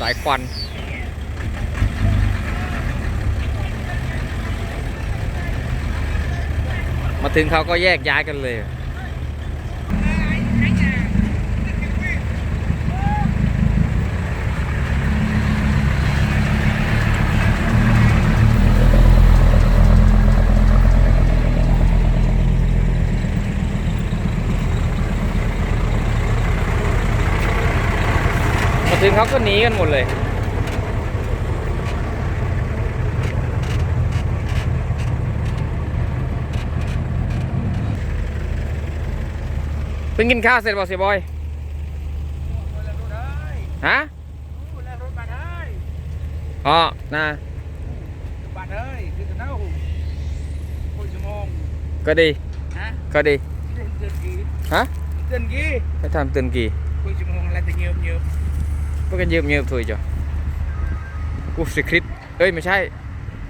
สายควันมาถึงเขาก็แยกย้ายกันเลย มาถึงเขาก็หนีกันหมดเลย เพิ่งกินข้าวเสร็จบอกเสียบอย ฮะอ๋อนะ bạn ơi từ từ đâu hồi ชั่วโมงก็ดีฮะก็ดีเตือนเตือนกี่ฮะเตือนกี่ไปทำเตือนกี่ hồi ชั่วโมงอะไรจะเงียบเงียบ พวกกันยืมยืมถุยจ้ะกูสคริปต์เอ้ยไม่ใช่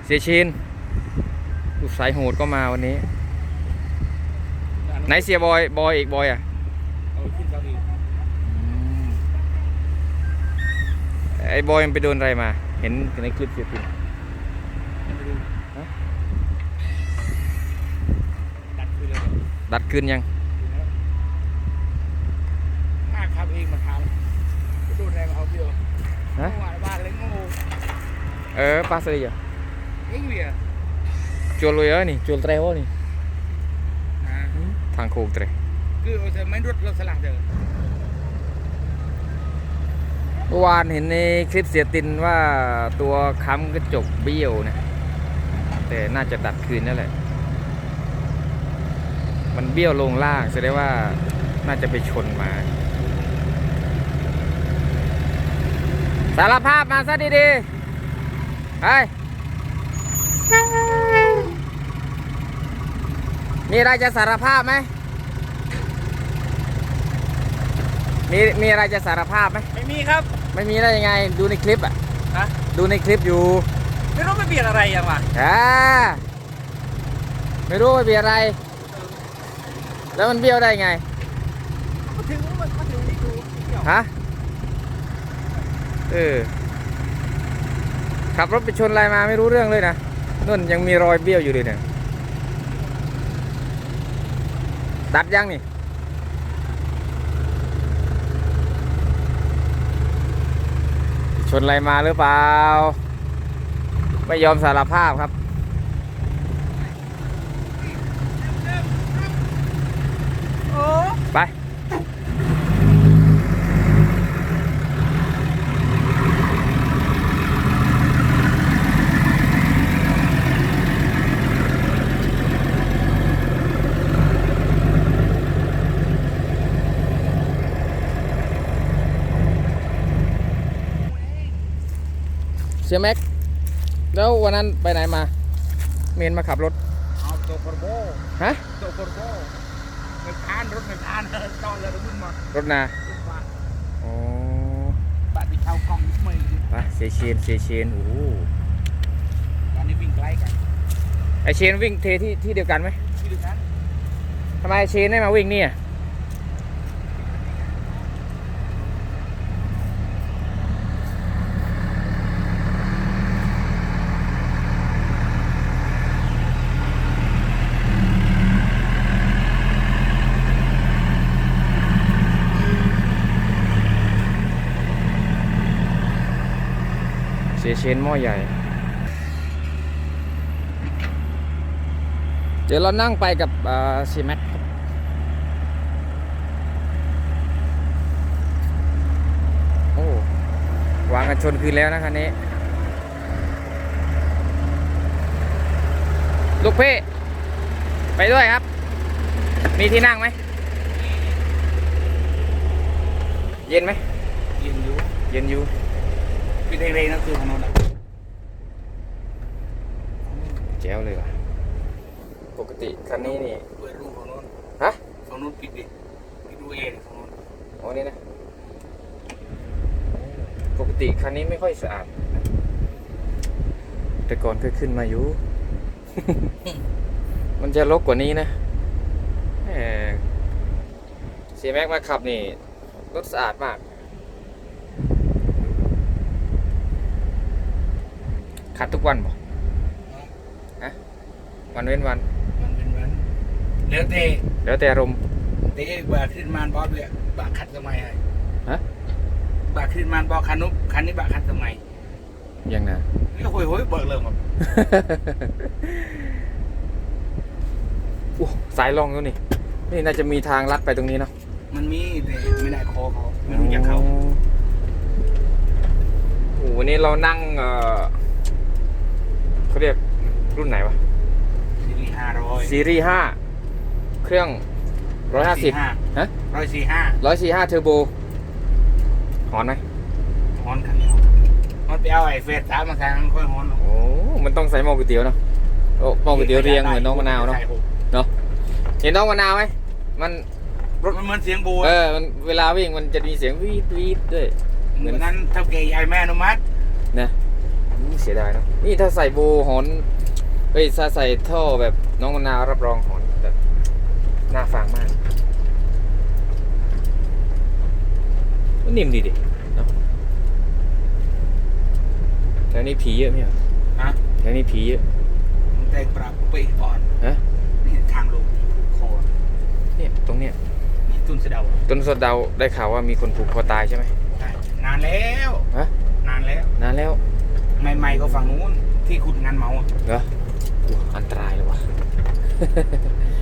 เสียชินกูสายโหดก็มาวันนี้ ไหนเสียบอย บอยอีกบอยอะไอ้บอยมันไปโดนอะไรมา เห็นในคลิปเสียชินไปดูฮะดัดขึ้นเลยดัดคืนยัง มากครับเองมาทำไปโดนอะไรมาเอาเดียว ฮะเมื่อวานบ้านเลยโง่เออปาสเลยจ้ะเอ็งเวียจุลเลยเออนี่จุลเตรวนี่อ่าทางโค้งเตรคือเอาแต่ไม่รถรถสลักเด้อเมื่อวานเห็นในคลิปเสียตินว่าตัวค้ำกระจกเบี้ยวนะแต่น่าจะดัดคืนนั่นแหละ มันเบี้ยวลงล่างแสดงว่าน่าจะไปชนมา สารภาพมาซะดีๆเฮ้ยมีอะไรจะสารภาพไหม มีมีอะไรจะสารภาพไหม ไม่มีครับ ไม่มีได้ยังไง ดูในคลิปอะ ฮะ ดูในคลิปอยู่ ไม่รู้ไม่เปลี่ยนอะไรยังวะอ่าไม่รู้ว่าเบียอะไร แล้วมันเบี้ยวได้ไงมาถึงมันมาถึงนี่ดูเดี๋ยวฮะ เออ ขับรถไปชนอะไรมาไม่รู้เรื่องเลยนะนุ่นยังมีรอยเบี้ยวอยู่เลยเนี่ย ดัดยังนี่ ชนอะไรมาหรือเปล่า ไม่ยอมสารภาพครับ สียแม็ก แล้ววันนั้นไปไหนมา เมนมาขับรถเอาตัวคอร์โบฮะตัวคอร์โบไม่ผ่านรถไม่ผ่านตอนเลยรถมึงหมดรถนารถบ้านอ๋อบ้านไปเช่ากล้องไม่ไปเสียเชนเสียเชนโอ้โหตอนนี้วิ่งใกล้กันไอเชนวิ่งเทที่ที่เดียวกันไหมที่ดูนั้นทำไมเชนไม่มาวิ่งเนี่ยเชนหม้อใหญ่ เดี๋ยวเรานั่งไปกับซีแม็กครับโอ้วางกันชนคืนแล้วนะคันนี้ ลูกเพ่ไปด้วยครับ มีที่นั่งไหม เย็นไหมยืนอยู่ เย็นอยู่ พี่เร่ๆนั่นคือถนนอะแจ๋วเลยว่ะ ปกติคันนี้นี่ เปิดรูฝั่งโน้นฮะฝั่งโน้นปิดดิปิดดูเองฝั่งโน้นอ๋อนี่นะ ปกติคันนี้ไม่ค่อยสะอาดนะแต่ก่อนเคยขึ้นมาอยู่ มันจะรกกว่านี้นะแหมเสียแม็กมาขับนี่รถสะอาดมาก ขัดทุกวันบ่ฮะวันเว้นวัน มันเป็นวันเหลือแต่แล้วแต่อารมณ์ เตะบาขึ้นมานบอสเลยบาขัดทำไมไอ้ฮะ บาขึ้นมานบอสคันนุบคันนี้บาขัดทำไมยังนะนี่โหยโหยเบิกเลยครับอู้สายลองแล้วนี่ นี่น่าจะมีทางลัดไปตรงนี้เนาะมันมีแต่ไม่ได้คอเขาไม่รู้จักเขา โอ้โหวันนี้เรานั่งเออ เขาเรียกรุ่นไหนวะซีรีห้าร้อยซีรีส์ห้าเครื่องร้อยห้าสิบฮะร้อยสี่ห้าร้อยสี่ห้าเทอร์โบหอนไหมฮอนคันนี้ฮอนไปเอาไอ้เฟสสามมาใส่มันค่อยฮอนโอ้มันต้องใส่หม้อก๋วยเตี๋ยวเนาะโอ้หม้อก๋วยเตี๋ยวเรียงเหมือนน้องมะนาวเนาะเนาะเห็นน้องมะนาวไหมมันรถมันเหมือนเสียงบูเออมันเวลาวิ่งมันจะมีเสียงวีดวีดด้วยเหมือนนั้นเท่าแก่ยายแม่อนุมัตินะ อู้เสียดายเนาะนี่ถ้าใส่โบหอนเฮ้ยถ้าใส่ท่อแบบน้องมะนาวรับรองหอนแบบน่าฟังมากมันนิ่มดีดิเนาะแล้วนี่ผีเยอะไหมอะฮะแล้วนี่ผีเยอะมันแตกปรับไปก่อนฮะนี่ทางลงคอเนี่ยตรงเนี้ยนี่ตุนเสะเดาต้นสะเดาได้ข่าวว่ามีคนผูกคอตายใช่ไหมได้นานแล้วฮะนานแล้วนานแล้ว ใหม่ๆก็ฝั่งนู้นที่ขุดงานเมาอะเหรออู้อันตรายเลยว่ะ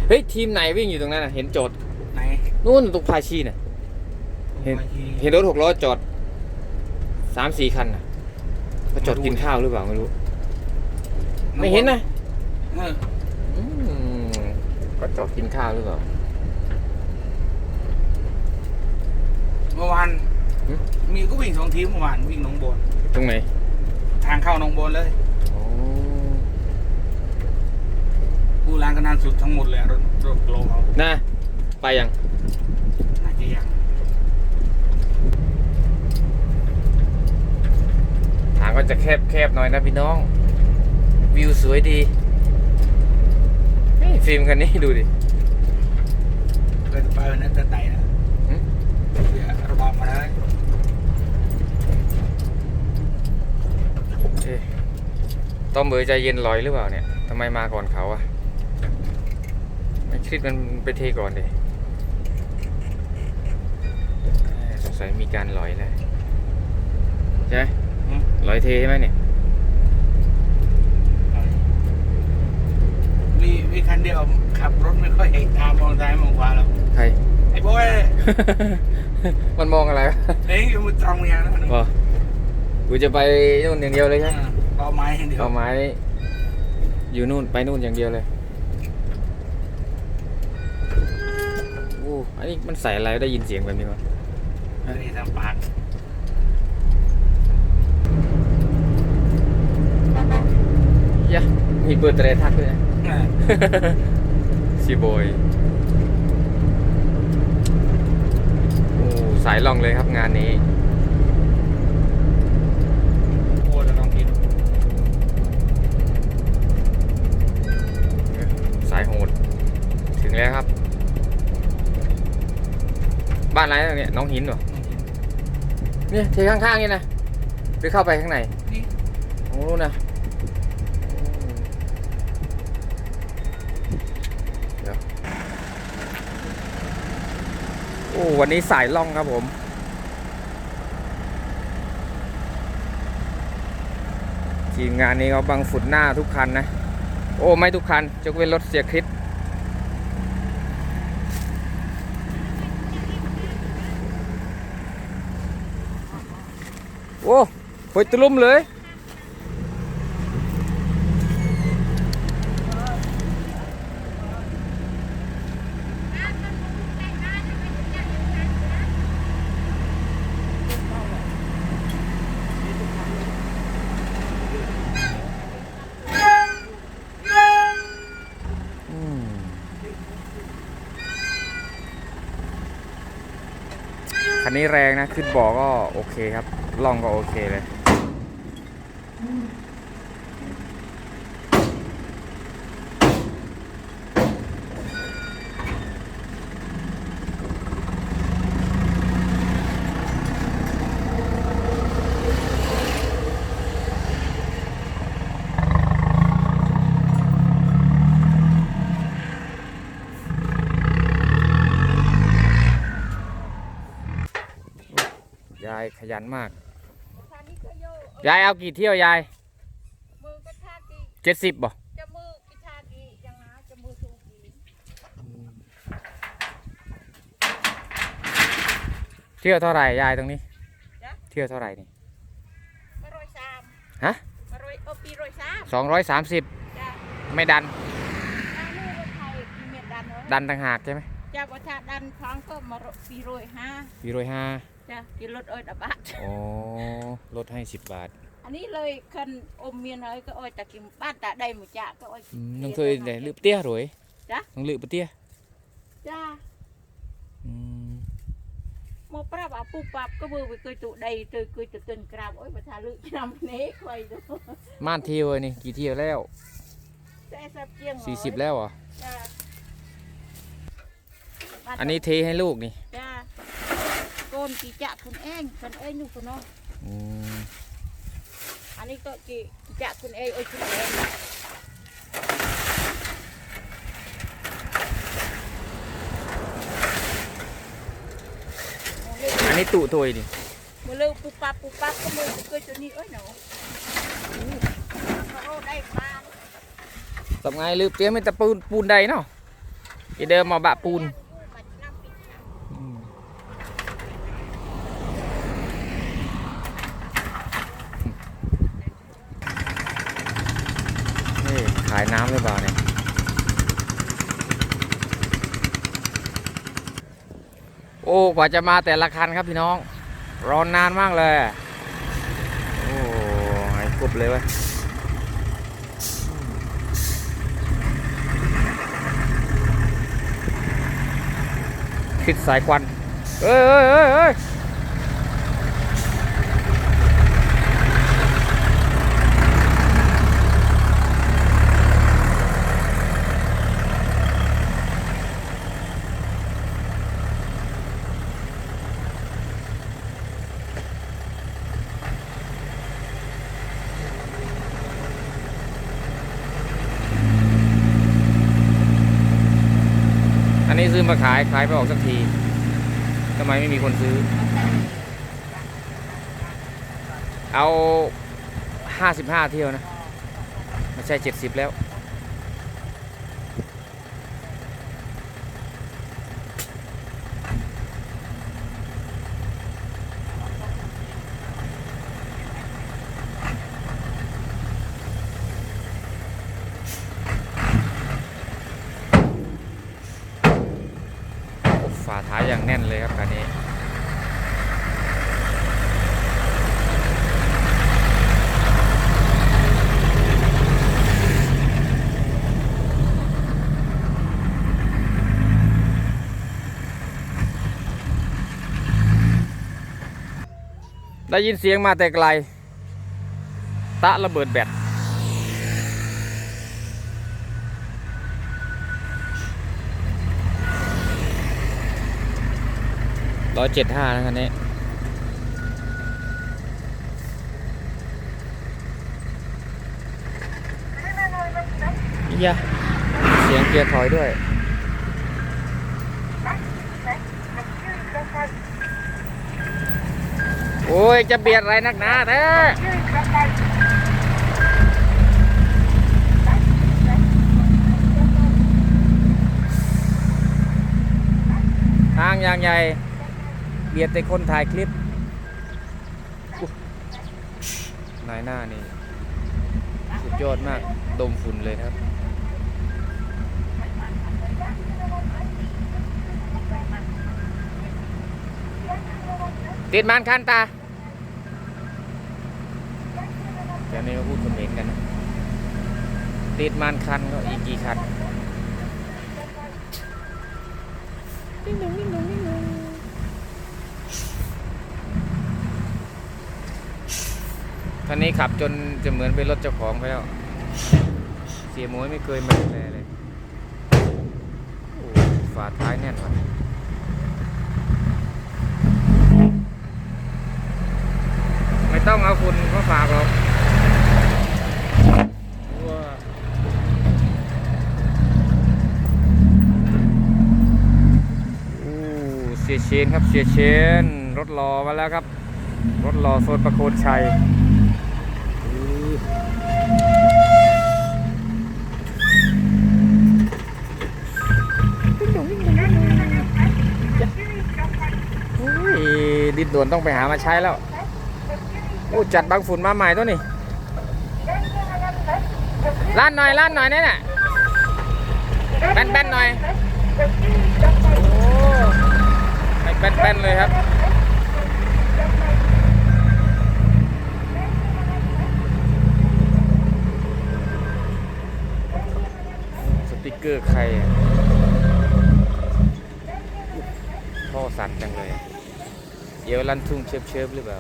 เฮ้ย ทีมไหนวิ่งอยู่ตรงนั้นน่ะ เห็นจอดไหนนู่นตรงพาชีน่ะ เห็นบางทีเห็นรถหกล้อจอดสามสี่คันน่ะเขาจอดกินข้าวหรือเปล่าไม่รู้ ไม่เห็นนะเอออืมก็จอดกินข้าวหรือเปล่า เมื่อวานหึ มีก็วิ่งสองทีมเมื่อวานวิ่งหนองบนตรงไหน ทางเข้าหนองบนเลยโอ้ผู้ล้างกันนานสุดทั้งหมดเลยอะรถรถโกลเขาน่าไปยังน่าจะยังทางก็จะแคบแคบๆหน่อยนะพี่น้อง วิวสวยดีเฮ้ยฟิล์มคันนี้ดูดิเคยจะไปวันนั้นจะไต่นะหึ เดี๋ยวระบอบมาได้เอ๊ะ ต้อมเบอร์ใจเย็นลอยหรือเปล่าเนี่ยทำไมมาก่อนเขาอะไม่คิดมันไปเทก่อนดิเอ้ยสงสัยมีการลอยแล้วใช่ไหมหึลอยเทใช่ไหมเนี่ยมีมีคันเดียวขับรถไม่ค่อยเห็นตามมองซ้ายมองขวาแล้วใครไอ้โบ้ยมันมองอะไรวะเฮ้ยอยู่มือตรงอย่างนั้นบอกกูจะไปนู่นอย่างเดียวเลยใช่ไหม เป้าไม้อย่างเดียวเอาไม้ อยู่นู่นไปนู่นอย่างเดียวเลยโอ้อันนี้มันใส่อะไรได้ยินเสียงแบบนี้วะนี่ทำปากยะมีเบอร์เตรทักด้วยนะเออซีโบยโอ้สายล่องเลยครับงานนี้ โอ้จะลองกิน สายโหด ถึงแล้วครับ บ้านอะไรนะเนี่ยน้องหินเหรอลองกินเนี่ยเทข้างๆนี่นะหรือเข้าไปข้างในนี่โอ้รู้นะเดี๋ยวโอ้วันนี้สายล่องครับผมทีมงานนี้เขาบังฝุ่นหน้าทุกคันนะ โอ้ไม่ทุกคันยกเว้นรถเสียคริสโอ้หอยตลุ่มเลยคันนี้แรงนะ ขึ้นบ่อก็โอเคครับล่องก็โอเคเลย นมากทางนี้ก็โยเยายเอากี่เที่ยวยายมือก็ทากีเจ็ดสิบบ่จะมือกิทากียังนะจะมือสูงกีเที่ยวเท่าไหร่ยายตรงนี้จ้ะเที่ยวเท่าไหร่นี่มารอยสามฮะมารอยเอาปีรอยสามสองร้อยสามสิบจ้ะไม่ดันทางนี้รถไทยมีเม็ดดันเหรอดันต่างหากใช่ไหมจ้ะประชาดันครั้งก็มารอยปีรอยห้าปีร้อยห้า จ้ะกินรถเอ้ยดะบาทอ๋อลดให้สิบบาทอันนี้เลยคันอมเมียนเอ้ยก็อ้อยตะกิมบ้านตาได้หมูจ่าก็อ้อย อืมน้องเคยได้ลืบเตี้ยหรวยจ้ะน้องลืบปะเตี้ยจ้ะอืมหมอปราบอาปูปับก็มือไปเคยตุได้เจอเคยตุตึนกราบโอ้ยประชาลึกนำเน้คอยดูม่านเที่ยวนี่กี่เที่ยวแล้วแต่สับเจียงเหรอสี่สิบแล้วเหรอจ้ะอันนี้เทให้ลูกนี่ จ้า โกนกี่จะคุณเองคุณเองอยู่คุณเนาะอืมอันนี้ก็กี่จะคุณเองเอ้ยคุณเองอันนี้ตุตุยนี่มือเลือปุบปับปุบปับก็มือเกยตัวนี้เอ้ยหนูเขาได้ปลาทำไงลืบเตี้ยไม่แต่ปูนปูนใดเนาะอีเดิมมาบะปูน อืมนี่ขายน้ำหรือเปล่าเนี่ย โอ้กว่าจะมาแต่ละคันครับพี่น้อง รอนนานมากเลย โอ้ไอ้กรบเลยวะคิดสายควันเอ้ยเอ้ยเอ้ย ซื้อมาขายขายไม่ออกสักทีทำไมไม่มีคนซื้อ เอาห้าสิบห้าเที่ยวนะ ไม่ใช่เจ็ดสิบแล้ว โอ้ฝาท้ายอย่างแน่นเลยครับคันนี้ได้ยินเสียงมาแต่ไกล ตะระเบิดแบต ร้อยเจ็ดห้านะคันนี้อียะเสียงเกียร์ถอยด้วยโอ้ย จะเบียดอะไรนักหนาแท้ทางยางใหญ่ เบียดแต่คนถ่ายคลิปนายหน้านี่สุดยอดมาก ดมฝุ่นเลยครับ ติดมันคันตาเดี๋ยวนี้เราพูดคอมเมนต์กันนะติดมันคันก็อีกกี่คันนิ่งหนุ่ง นี้ขับจนจะเหมือนเป็นรถเจ้าของไปแล้ว เสียมวยไม่เคยมาดูแลเลยโอ้ฝาท้ายแน่นว่ะไม่ต้องเอาคุณมาฝากหรอกว้โอ้เสียเชนครับเสียเชนรถรอมาแล้วครับ รถรอโซนประโคนชัย ดินด่วนต้องไปหามาใช้แล้วโอ้จัดบางฝุ่นมาใหม่ตัวนี้ล้านหน่อยล้านหน่อยนี่น่ะแป้นๆหน่อยโอ้แป้นๆเลยครับ สติก เกอร์ใครอะท่อสั่นจังเลยเดี๋ยวลันทุ่งเชิบเชิบหรือเปล่า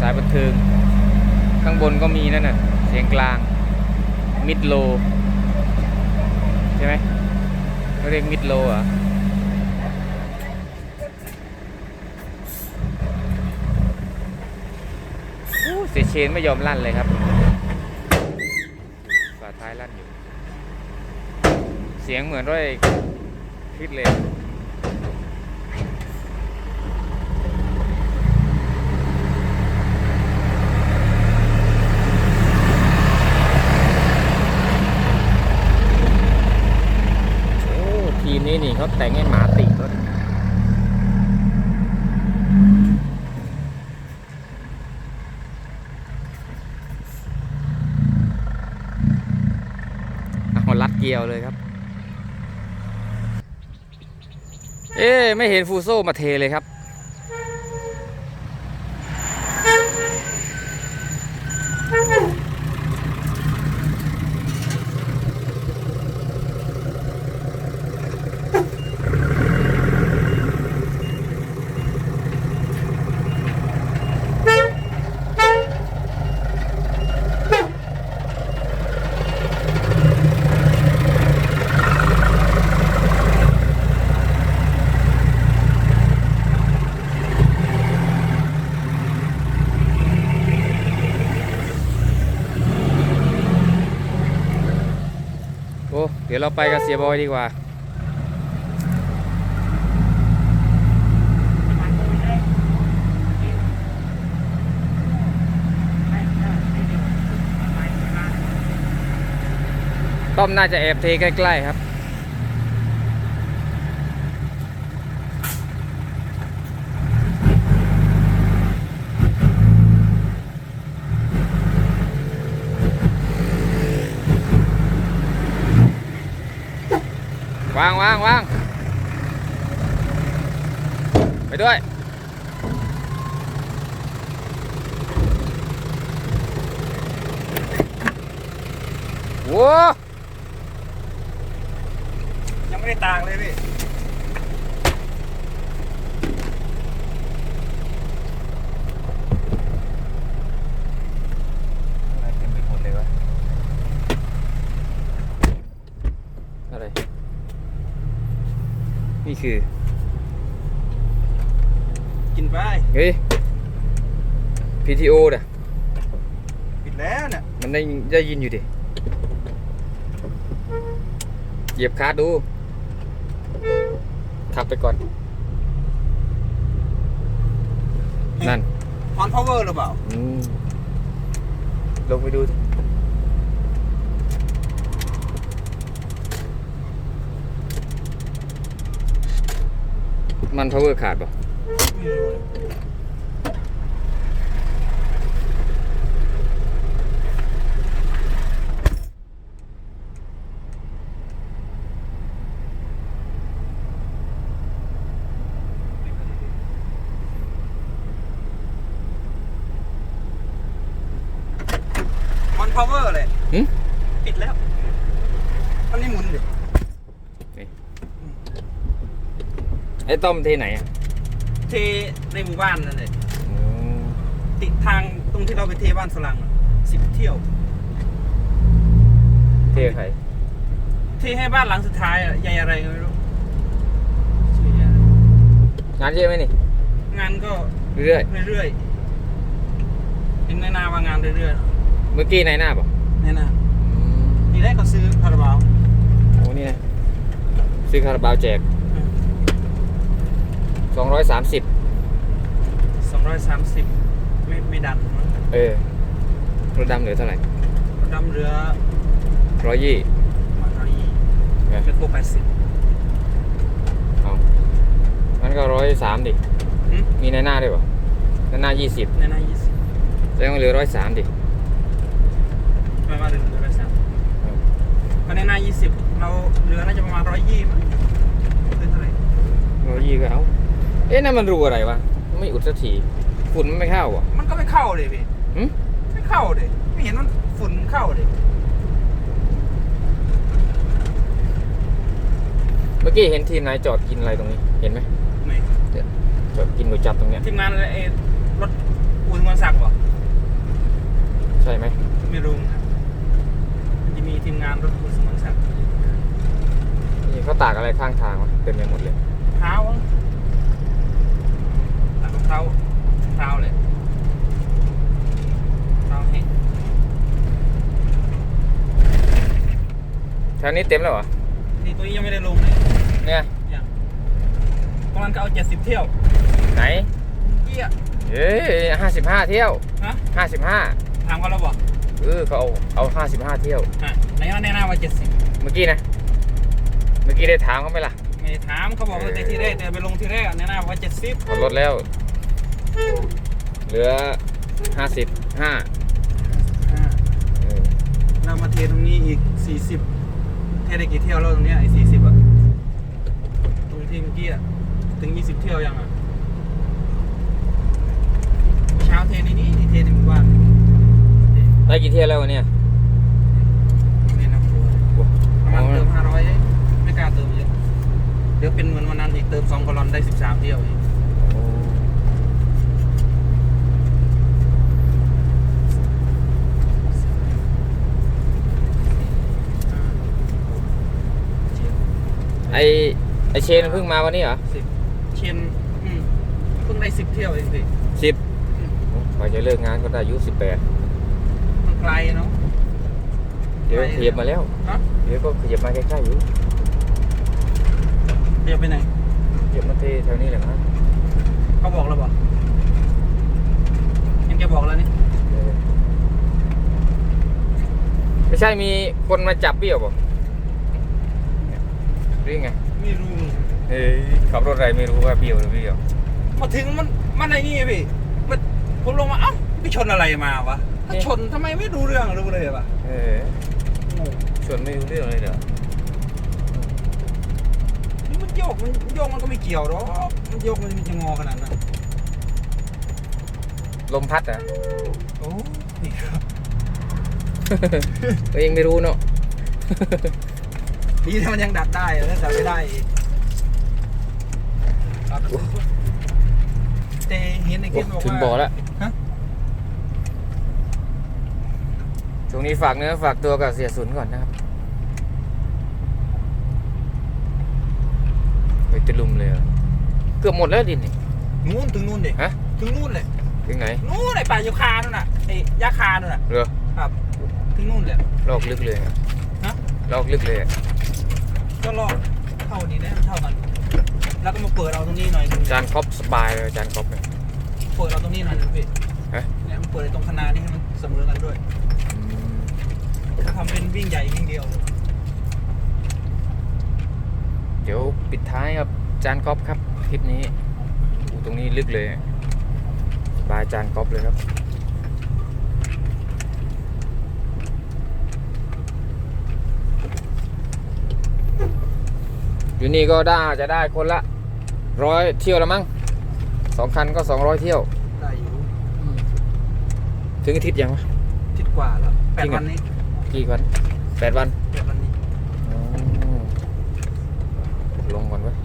สายบันเทิง ข้างบนก็มีนั่นน่ะ เสียงกลาง มิดโล ใช่ไหมเรียกมิดโลอะ สีเชนไม่ยอมลั่นเลยครับฝาท้ายลั่นอยู่ เสียงเหมือนด้วยคลิดเลยโอ้ทีมนี้นี่เขาแต่งให้หมาติดรถเอารัดเกียวเลยครับ เอ๊ะไม่เห็นฟูโซมาเทเลยครับ ดี๋ยวเราไปกับเสียบอยดีกว่า ต้อมน่าจะแอบเทใกล้ ๆ ครับ วางวางวางไปด้วยโว้ยังไม่ได้ต่างเลยพี่ อะไรเต็มไปหมดเลยวะ อะไร นี่คือ กินไปเฮ้ย PTO น่ะปิดแล้วเนี่ยมันได้ได้ยินอยู่ดิ เหยียบคาร์ดดู ขับไปก่อน นั่น ออนพาวเวอร์หรือเปล่า อืมลงไปดูสิ มันพาวเวอร์ขาดป่ะนพาวเวอร์เลย หึ ปิดแล้วอันนี้หมุนดิ ไอ้ต้อมเทไหนอะเทในหมู่บ้านนั่นเลยติดทางตรงที่เราไปเทบ้านฝรั่งสิบเที่ยว เทใครเทให้บ้านหลังสุดท้ายอะใหญ่อะไรก็ไม่รู้ชื่ออะไรงานเยอะไหมนี่ งานก็เรื่อยเรื่อยๆเห็นในนาว่างานเรื่อยๆเมื่อกี้ในหน้าป่ะๆในนาทีแรกก็ซื้อคาราบาวซื้อคาราบาวแจก สองร้อยสามสิบสองร้อยสามสิบไม่ไม่ดันมั้งเออรถดำเหลือเท่าไหร่ดำเรือร้อยยี่ มาร้อยยี่ไงเป็นตัวแปดสิบ เอางั้นก็ร้อยสามดิหืมมีในหน้าด้วยป่ะในหน้ายี่สิบในหน้ายี่สิบแสดงว่าเหลือร้อยสามดิ ไม่ว่าเรือเรือสามก็ในหน้ายี่สิบเราเรือน่าจะประมาณร้อยยี่มั้งเป็นเท่าไหร่ร้อยยี่ก็เอา เอ๊ะนั่นมันรูอะไรวะ ไม่อุดสักทีฝุ่นมันไม่เข้าอะ มันก็ไม่เข้าเลยพี่หึ ไม่เข้าเลยไม่เห็นมันฝุ่นเข้าเลยเมื่อกี้เห็นทีมนายจอดกินอะไรตรงนี้ เห็นไหมไม่จอดกินก๋วยจับตรงเนี้ยทีมงานไอ้รถอูนวันศักดิ์เหรอใช่ไหมไม่รู้นะมันจะมีทีมงานรถอูนวันศักดิ์นี่เขาตากอะไรข้างทางวะเต็มไปหมดเลยเท้ามั้งตัดรอง เท้าเท้าเลยเท้าแห้งแถวนี้เต็มแล้วเหรอนี่ตัวนี้ยังไม่ได้ลงเลยเนี่ยยังตรงนั้นก็เอาเจ็ดสิบเที่ยว ไหนเกี้ยเอ้ยห้าสิบห้าเที่ยวฮะห้าสิบห้าถามเขาแล้วบอกเออเขาเอาเอาห้าสิบห้าเที่ยวฮะในนั้นแน่ๆว่าเจ็ดสิบเมื่อกี้นะ เมื่อกี้ได้ถามเขาไหมล่ะ ไม่ได้ถามเขาบอกว่าแต่ที่แรกแต่ไปลงที่แรกแน่ๆว่าเจ็ดสิบเขาลดแล้ว เหลือห้าสิบห้าเรามาเทตรงนี้อีกสี่สิบเทได้กี่เที่ยวแล้วตรงเนี้ยไอ้สี่สิบอะตรงที่เมื่อกี้อะถึงยี่สิบเที่ยวยังอะเช้าเทในนี้นี่เทในหมู่บ้านได้กี่เที่ยวแล้ววันเนี้ยนี่นะโอ้ประมาณเติมห้าร้อยไม่กล้าเติมเยอะ เดี๋ยวเป็นเหมือนวันนั้นอีกเติมสองกะลอนได้สิบสามเที่ยวอีก โอ้ไอไอ เชนเพิ่งมาวันนี้เหรอสิบเชนอืมเพิ่งได้สิบเที่ยวเองสิสิบกว่าจะเลิกงานก็ได้อายุสิบแปดมันไกลเนาะเดี๋ยวขยับมาแล้วฮะเดี๋ยวก็ขยับมาใกล้ๆอยู่เดี๋ยวไปไหนขยับมาที่แถวนี้แหละครับเขาบอกแล้วบอกยังแกบอกแล้วนี่เออไม่ใช่มีคนมาจับเบี้ยวบอกหรือไงไม่รู้ เฮ้ยขับรถอะไรไม่รู้ว่าเบี้ยวหรือเบี้ยวมาถึงมันมันไอ้นี่พี่มันผมลงมาเอ้าไปชนอะไรมาวะถ้าชนทำไมไม่รู้เรื่องรู้เลยวะเออโง่ชวนไม่รู้เรื่องเลยเหรอนี่มันโยกมันโยกมันก็ไม่เกี่ยวหรอกมันโยกมันจะงอขนาดนั้นลมพัดอะโอ้นี่ครับก็ยังไม่รู้เนาะดีถ้ามันยังดัดได้แล้วดัดไม่ได้อีก ดัดแต่เห็นในคลิปบอกว่าถึงบ่อแล้วฮะช่วงนี้ฝากเนื้อฝากตัวกับเสียสุนก่อนนะครับไปตะลุมเลยเหรอเกือบหมดแล้วดินนี่นู่นถึงนู่นเด็ฮะถึงนู่นเลยถึงไหนนู่นไอ้ป่ายูคานู่นน่ะไอ้ยาคานู่นน่ะเหรอครับถึงนู่นเลยลอกลึกเลยอะฮะลอกลึกเลยอะก็รอดเท่านี้นะเท่ากัน แล้วก็มาเปิดเอาตรงนี้หน่อยหนึงจานครอบสบายเลยจานครอบเนี่ย เปิดเอาตรงนี้หน่อยหนึงพี่ฮะ เนี่ยมันเปิดไอ้ตรงคณานี่ให้มันเสมอกันด้วยถ้าทำเป็นวิ่งใหญ่วิ่งเดียวเดี๋ยวปิดท้ายกับจานครอบครับคลิปนี้อู้ตรงนี้ลึกเลยสบายจานครอบเลยครับ อยู่นี่ก็ได้จะได้คนละ ร้อยเที่ยวละมั้งสองคันก็สองร้อยเที่ยว ได้อยู่ถึงอาทิตย์ยังวะ ทิศกว่าแล้วแปจริดงเหรอ วันนี้กี่วันแปดวันแปดวันนี้อ๋อลงก่อนไว้ย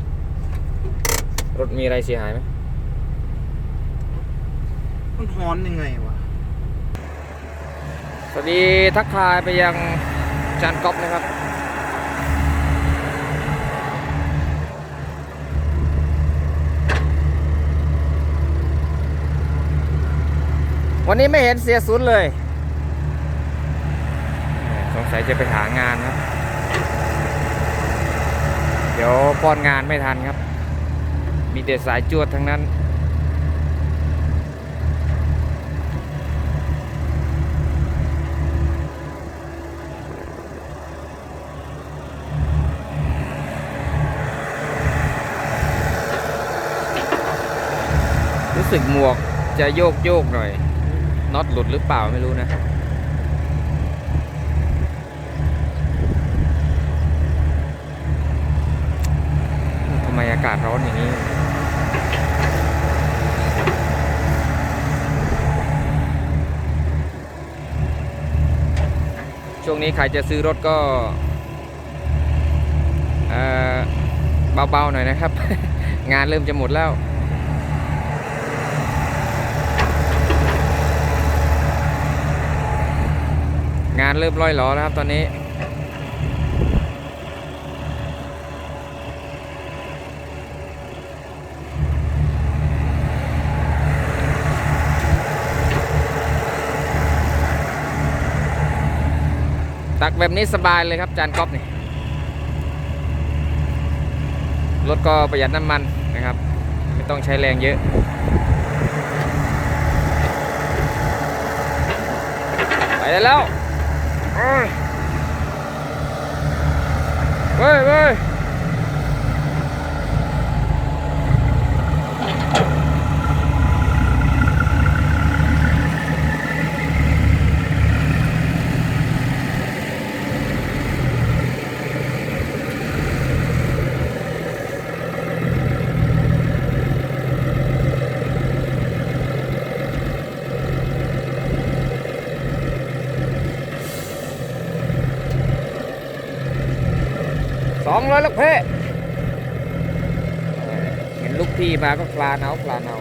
รถมีอะไรเสียหายไหมมันฮ้อนยังไงวะสวัสดีทักทายไปยังจานก๊อฟนะครับ วันนี้ไม่เห็นเสียศูนย์เลย สงสัยจะไปหางานครับ เดี๋ยวป้อนงานไม่ทันครับ มีแต่สายจวดทั้งนั้นรู้สึกหมวกจะโยกโยกหน่อย น็อตหลุดหรือเปล่าไม่รู้นะ ทำไมอากาศร้อนอย่างนี้ช่วงนี้ใครจะซื้อรถก็เบาๆหน่อยนะครับ งานเริ่มจะหมดแล้ว งานเริ่มร่อยหรอแล้วครับตอนนี้ ตักแบบนี้สบายเลยครับจานก๊อฟนี่รถก็ประหยัดน้ำมันนะครับ ไม่ต้องใช้แรงเยอะไปได้แล้ว เอ้ยเว้ยเว้ยสอง ร้อยลูกเพ่เห็นลูกพี่มาก็คลานเอาคลานเอา